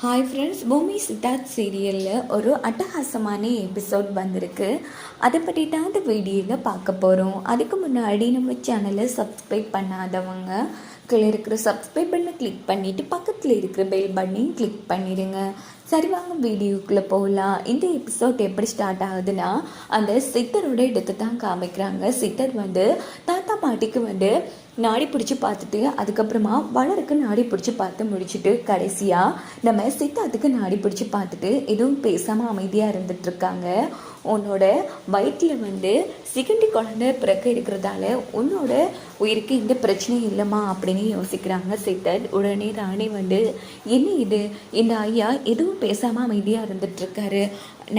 Hi friends பூமி சித்தார்த் சீரியலில் ஒரு அட்டகாசமான எபிசோட் வந்திருக்கு. அதை பற்றி தான் அந்த வீடியோவில் பார்க்க போகிறோம் அதுக்கு முன்னாடி நம்ம சேனலை சப்ஸ்கிரைப் பண்ணாதவங்க கீழே இருக்கிற சப்ஸ்கிரைப் பண்ணை கிளிக் பண்ணிவிட்டு பக்கத்தில் இருக்கிற பெல் பட்டனையும் கிளிக் பண்ணிடுங்க. சரி வாங்க வீடியோக்குள்ளே போகலாம். இந்த எபிசோட் எப்படி ஸ்டார்ட் ஆகுதுன்னா அந்த சித்தரோட இடத்தை தான் காமிக்கிறாங்க. சித்தர் வந்து தாத்தா பாட்டிக்கு வந்து நாடி பிடிச்சி பார்த்துட்டு அதுக்கப்புறமா வளருக்கு நாடி பிடிச்சி பார்த்து முடிச்சுட்டு கடைசியாக நம்ம சித்தாத்துக்கு நாடி பிடிச்சி பார்த்துட்டு எதுவும் பேசாமல் அமைதியாக இருந்துகிட்ருக்காங்க உன்னோட வயிற்றில் வந்து சிகண்டி குழந்தை பிறக்க இருக்கிறதால உன்னோட உயிருக்கு எந்த பிரச்சனையும் இல்லைம்மா அப்படின்னு யோசிக்கிறாங்க சித்தர். உடனே ராணி வந்து என்ன இது? இந்த ஐயா எதுவும் பேசாமல் அமைதியாக இருந்துட்டுருக்காரு.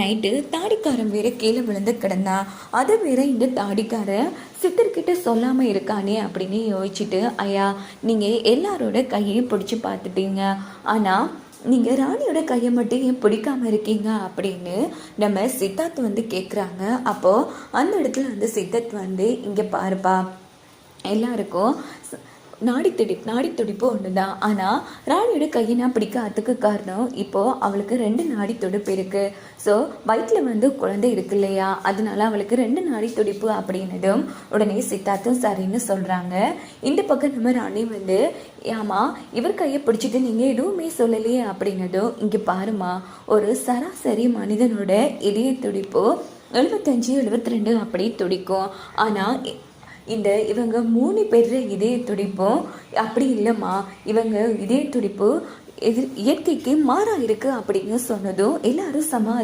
நைட்டு தாடிக்காரன் வேற கீழே விழுந்து கிடந்தான் அதை வேற இந்த தாடிக்காரன் சித்தர்கிட்ட சொல்லாமல் இருக்கானே அப்படின்னு யோசிச்சுட்டு ஐயா நீங்கள் எல்லாரோட கையையும் பிடிச்சி பார்த்துட்டீங்க. ஆனால் நீங்கள் ராணியோட கையை மட்டும் ஏன் பிடிக்காம இருக்கீங்க அப்படின்னு நம்ம சித்தார்த் வந்து கேட்குறாங்க அப்போது அந்த இடத்துல வந்து சித்தார்த் வந்து இங்கே பாருப்பா எல்லாருக்கும் நாடி நாடித்துடிப்பு நாடி துடிப்பு ஒன்று தான் ஆனால் ராணியோட கையை நான் பிடிக்காததுக்கு காரணம் இப்போது அவளுக்கு ரெண்டு நாடி துடிப்பு இருக்குது ஸோ வயிற்றில் வந்து குழந்தை இருக்கு இல்லையா? அதனால அவளுக்கு ரெண்டு நாடி துடிப்பு அப்படின்னதும் உடனே சித்தார்த்தும் சரின்னு சொல்கிறாங்க இந்த பக்கம் நம்ம ராணி வந்து ஏமா இவர் கையை பிடிச்சிட்டு நீங்கள் எதுவுமே சொல்லலையே அப்படின்னதும் இங்கே பாருமா ஒரு சராசரி மனிதனோட இதய துடிப்பு எழுபத்தஞ்சு எழுபத்தி ரெண்டு அப்படி துடிக்கும். ஆனால் இந்த இவங்க மூணு பேர் இதய துடிப்பும் அப்படி இல்லைம்மா. இவங்க இதய துடிப்பு. எதிர் இயற்கைக்கு மாறா இருக்கு அப்படின்னு சொன்னதும் எல்லாரும் செம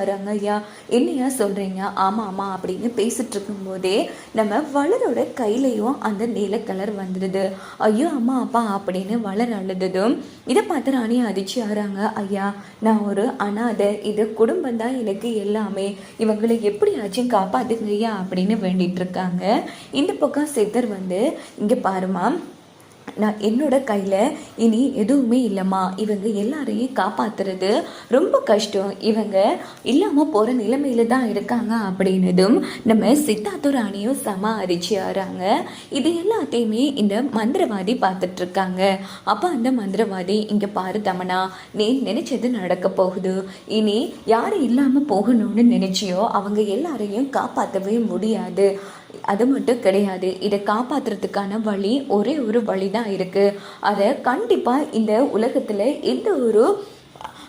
ஆறாங்க ஐயா என்னையா சொல்றீங்க? ஆமா ஆமா அப்படின்னு பேசிட்டு இருக்கும்போதே நம்ம வளரோட கையிலையும் அந்த நீல கலர் வந்துடுது. ஐயோ அம்மா அப்பா அப்படின்னு வளர் அழுததும் இதை பார்த்து ராணி அதிர்ச்சி ஆறாங்க ஐயா நான் ஒரு அனாதை. இது குடும்பம் தான் எனக்கு எல்லாமே. இவங்களை எப்படியாச்சும் காப்பாத்துங்கய்யா அப்படின்னு வேண்டிட்டு இருக்காங்க. இந்த பக்கம் சித்தர் வந்து இங்கே பாருமா நான் என்னோட கையில் இனி எதுவுமே இல்லைம்மா. இவங்க எல்லாரையும் காப்பாத்துறது ரொம்ப கஷ்டம். இவங்க இல்லாமல் போகிற நிலைமையில தான் இருக்காங்க அப்படின்னதும் நம்ம சித்தார்த்த ராணியும் சம அரிச்சியாராங்க இது எல்லாத்தையுமே இந்த மந்திரவாதி பார்த்துட்ருக்காங்க. அப்போ அந்த மந்திரவாதி இங்கே பாரு தமனா நீ நினைச்சது நடக்க போகுது. இனி யார் இல்லாமல் போகணும்னு நினைச்சியோ அவங்க எல்லாரையும் காப்பாற்றவே முடியாது. அது மட்டும் கிடையாது. இதை காப்பாத்துறதுக்கான வழி ஒரே ஒரு வழி தான் இருக்கு. அதை கண்டிப்பாக இந்த உலகத்தில் எந்த ஒரு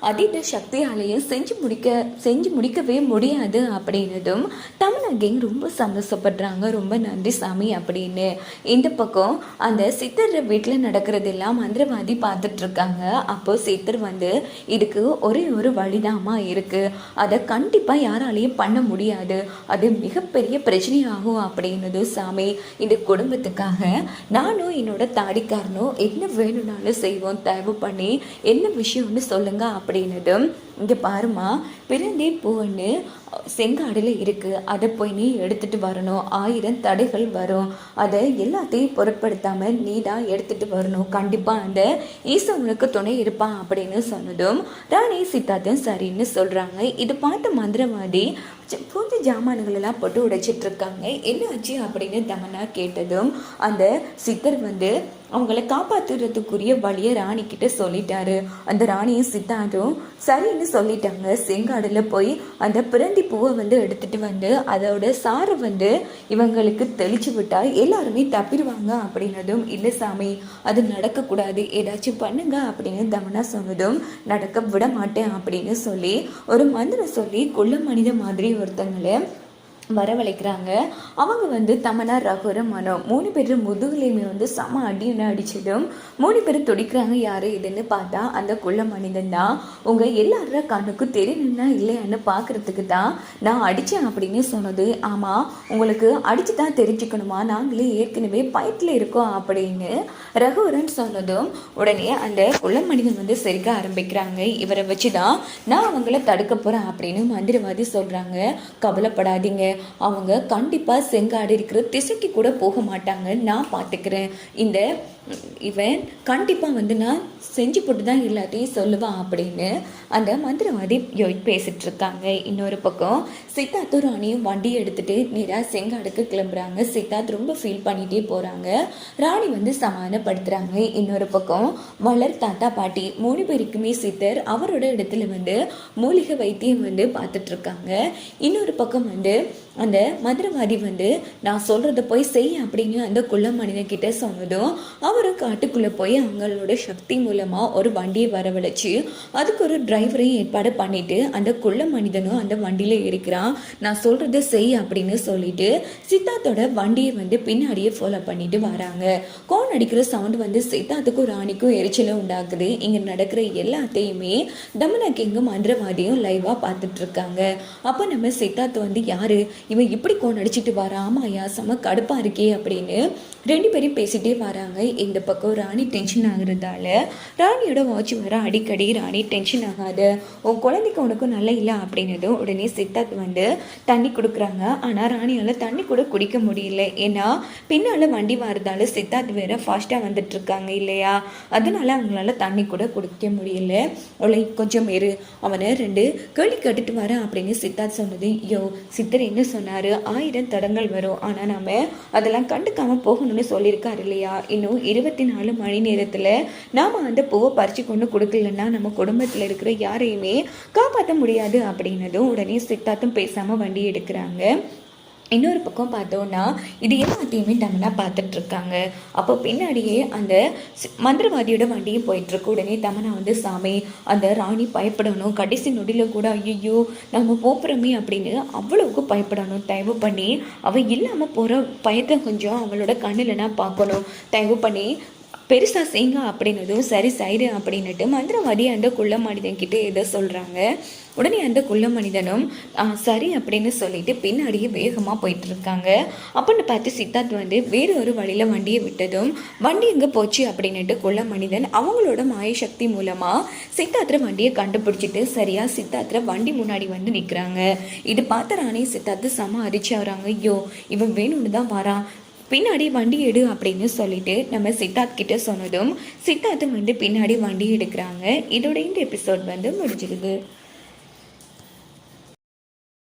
அதீத சக்தியாலையும் செஞ்சு முடிக்க செஞ்சு முடிக்கவே முடியாது அப்படின்னதும் தமிழ் கேங் ரொம்ப சந்தோஷப்படுறாங்க. ரொம்ப நன்றி சாமி அப்படின்னு. இந்த பக்கம் அந்த சித்தர் வீட்டில் நடக்கிறதெல்லாம் மந்திரவாதி பார்த்துட்ருக்காங்க. அப்போது சித்தர் வந்து இதுக்கு ஒரே ஒரு வழிதாமா இருக்குது அதை கண்டிப்பாக யாராலையும் பண்ண முடியாது. அது மிகப்பெரிய பிரச்சனையாகும் அப்படின்னது சாமி இந்த குடும்பத்துக்காக நானும் என்னோட தாடிக்காரனும் என்ன வேணும்னாலும் செய்வோம். தயவு பண்ணி என்ன விஷயம்னு சொல்லுங்கள் அப்படி அப்படின்னதும் இங்கே பாருமா பிறந்தே பூன்னு செங்காடில் இருக்குது அதை போய் நீ எடுத்துகிட்டு வரணும். ஆயிரம் தடைகள் வரும். அதை எல்லாத்தையும் பொருட்படுத்தாமல் நீ தான் எடுத்துகிட்டு வரணும். கண்டிப்பாக அந்த ஈசவனுக்கு துணை இருப்பான் அப்படின்னு சொன்னதும் ராணி சித்தார்த்தம் சரின்னு சொல்கிறாங்க இது பார்த்த மந்திரவாதி சி- பூஜை போட்டு உடைச்சிட்டு இருக்காங்க. என்ன ஆச்சு அப்படின்னு தமனா கேட்டதும் அந்த சித்தர் வந்து அவங்கள காப்பாத்துறதுக்குரிய வழியை ராணி கிட்ட சொல்லிட்டாரு. அந்த ராணியும் சித்தாரும் சரின்னு சொல்லிட்டாங்க. செங்காடில் போய் அந்த பிறந்தி பூவை வந்து எடுத்துட்டு வந்து அதோட சாரை வந்து இவங்களுக்கு தெளிச்சு விட்டா எல்லாருமே தப்பிடுவாங்க அப்படின்னதும் இல்லை சாமி அது நடக்கக்கூடாது. ஏதாச்சும் பண்ணுங்க அப்படின்னு தமனா சொன்னதும் நடக்க விட மாட்டேன் அப்படின்னு சொல்லி ஒரு மந்திரம் சொல்லி குள்ள மனித மாதிரி ஒருத்தங்களை வரவழைக்கிறாங்க. அவங்க வந்து தமனா ரகுர மனோ மூணு பேர் முதுகுலையுமே வந்து செம அடின்னு அடிச்சிடும். மூணு பேர் துடிக்கிறாங்க யாரு இதுன்னு பார்த்தா அந்த குள்ள மனிதன் தான். உங்க எல்லார கண்ணுக்கும் தெரியணும்னா இல்லையான்னு பார்க்கறதுக்கு தான் நான் அடித்தேன் அப்படின்னு சொன்னது. ஆமாம் உங்களுக்கு அடித்து தான் தெரிஞ்சுக்கணுமா? நாங்களே ஏற்கனவே பயத்தில் இருக்கோம் அப்படின்னு ரகுவரன் சொன்னதும் உடனே அந்த குள்ள மனிதன் வந்து சிரிக்க ஆரம்பிக்கிறாங்க. இவரை வச்சு தான் நான் அவங்கள தடுக்க போகிறேன் அப்படின்னு மந்திரவாதி சொல்கிறாங்க கவலைப்படாதீங்க. அவங்க கண்டிப்பாக செங்காடு இருக்கிற திசைக்கு கூட போக மாட்டாங்க. நான் பார்த்துக்கிறேன் இந்த இவன் கண்டிப்பாக வந்து நான் செஞ்சு போட்டு தான் எல்லாத்தையும் சொல்லுவான் அப்படின்னு அந்த மந்திரவாதி யோ- பேசிட்டு இருக்காங்க இன்னொரு பக்கம் சித்தார்த்தும் ராணியும் வண்டி எடுத்துட்டு நேராக செங்காடுக்கு கிளம்புறாங்க. சித்தார்த் ரொம்ப ஃபீல் பண்ணிட்டே போகிறாங்க ராணி வந்து சமாதானப்படுத்துகிறாங்க இன்னொரு பக்கம் வளர் தாத்தா பாட்டி மூணு பேருக்குமே சித்தர் அவரோட இடத்துல வந்து மூலிகை வைத்தியம் வந்து பார்த்துட்டு இருக்காங்க இன்னொரு பக்கம் வந்து அந்த மந்திரவாதி வந்து நான் சொல்கிறத போய் செய் அப்படின்னு அந்த குள்ள மனிதன் சொன்னதும் அவரும் காட்டுக்குள்ளே போய் அவங்களோட சக்தி மூலமாக ஒரு வண்டியை வரவழைச்சு அதுக்கு ஒரு டிரைவரையும் ஏற்பாடு பண்ணிவிட்டு அந்த குள்ள மனிதனும் அந்த வண்டியில் இருக்கிறான் நான் சொல்கிறத செய் அப்படின்னு சொல்லிட்டு சித்தார்த்தோட வண்டியை வந்து பின்னாடியே ஃபாலோ பண்ணிட்டு வராங்க. கோன் அடிக்கிற சவுண்ட் வந்து சித்தார்த்துக்கும் ராணிக்கும் எரிச்சலும் உண்டாக்குது. இங்கே நடக்கிற எல்லாத்தையுமே தமனா கிங்கும் மந்திரவாதியும் லைவாக பார்த்துட்ருக்காங்க அப்போ நம்ம சித்தார்த் வந்து யார்? இவன் இப்படி கோன் அடிச்சிட்டு வரா ஆமாயா செம கடுப்பாக இருக்கே அப்படின்னு ரெண்டு பேரும் பேசிட்டே வராங்க. இந்த பக்கம் ராணி டென்ஷன் ஆகுறதால ராணியோட வாட்ச் வர அடிக்கடி ராணி டென்ஷன் ஆகாத. உன் குழந்தைக்கு உனக்கும் நல்லா இல்லை அப்படின்னதும் உடனே சித்தார்த் வந்து தண்ணி கொடுக்குறாங்க. ஆனால் ராணியால் தண்ணி கூட குடிக்க முடியல. ஏன்னா பின்னால் வண்டி வரதால சித்தார்த் வேற ஃபாஸ்ட்டாக வந்துட்டுருக்காங்க இல்லையா? அதனால அவங்களால தண்ணி கூட குடிக்க முடியல. அவளை கொஞ்சம் இரு. அவனை ரெண்டு கேள்வி கட்டுட்டு வரேன் அப்படின்னு சித்தார்த் சொன்னது. யோ சித்தர் என்ன சொன்னாரு. ஆயிரம் தடங்கள் வரும். ஆனால் நம்ம அதெல்லாம் கண்டுக்காமல் போகணும்னு சொல்லியிருக்காரு இல்லையா? இன்னும் இருபத்தி நாலு மணி நேரத்தில் நாம் அந்த பூவை பறித்து கொண்டு கொடுக்கலன்னா நம்ம குடும்பத்தில் இருக்கிற யாரையுமே காப்பாற்ற முடியாது அப்படின்னதும் உடனே சித்தார்த்தும் பேசாமல் வண்டி எடுக்கிறாங்க. இன்னொரு பக்கம் பார்த்தோன்னா இது எல்லாத்தையுமே தமனா பார்த்துட்டு இருக்காங்க அப்போ பின்னாடியே அந்த மந்திரவாதியோட வண்டியும் போயிட்டுருக்கு உடனே தமனா வந்து சாமி அந்த ராணி பயப்படணும். கடைசி நொடியில் கூட ஐயோ நம்ம போப்புறமே அப்படின்னு அவ்வளவுக்கு பயப்படணும். தயவு பண்ணி அவள் இல்லாமல் போகிற பயத்தை கொஞ்சம் அவளோட கண்ணில் நான் பார்க்கணும். தயவு பண்ணி பெருசாக செய்யுங்க அப்படின்னதும் சரி சைடு அப்படின்னுட்டு மந்திரவாதி அந்த குள்ள மனிதன் கிட்டே எதை சொல்கிறாங்க உடனே அந்த குள்ள மனிதனும் சரி அப்படின்னு சொல்லிட்டு பின்னாடியே வேகமாக போயிட்டு இருக்காங்க. அப்படின்னு பார்த்து சித்தார்த் வந்து வேறு ஒரு வழியில் வண்டியை விட்டதும் வண்டி எங்கே போச்சு? அப்படின்னுட்டு குள்ள மனிதன் அவங்களோட மாய சக்தி மூலமாக சித்தார்த்த வண்டியை கண்டுபிடிச்சிட்டு சரியாக சித்தார்த்த வண்டி முன்னாடி வந்து நிற்கிறாங்க இது பார்த்த ராணி சித்தார்த்து செம அரிச்சு வராங்க ஐயோ இவன் வேணும்னு தான் வரான். பின்னாடி வண்டி எடு அப்படின்னு சொல்லிட்டு நம்ம சித்தார்த் கிட்ட சொன்னதும் சித்தார்த்தும் வந்து பின்னாடி வண்டி எடுக்கிறாங்க. இதோட இந்த எபிசோட் வந்து முடிஞ்சிருது.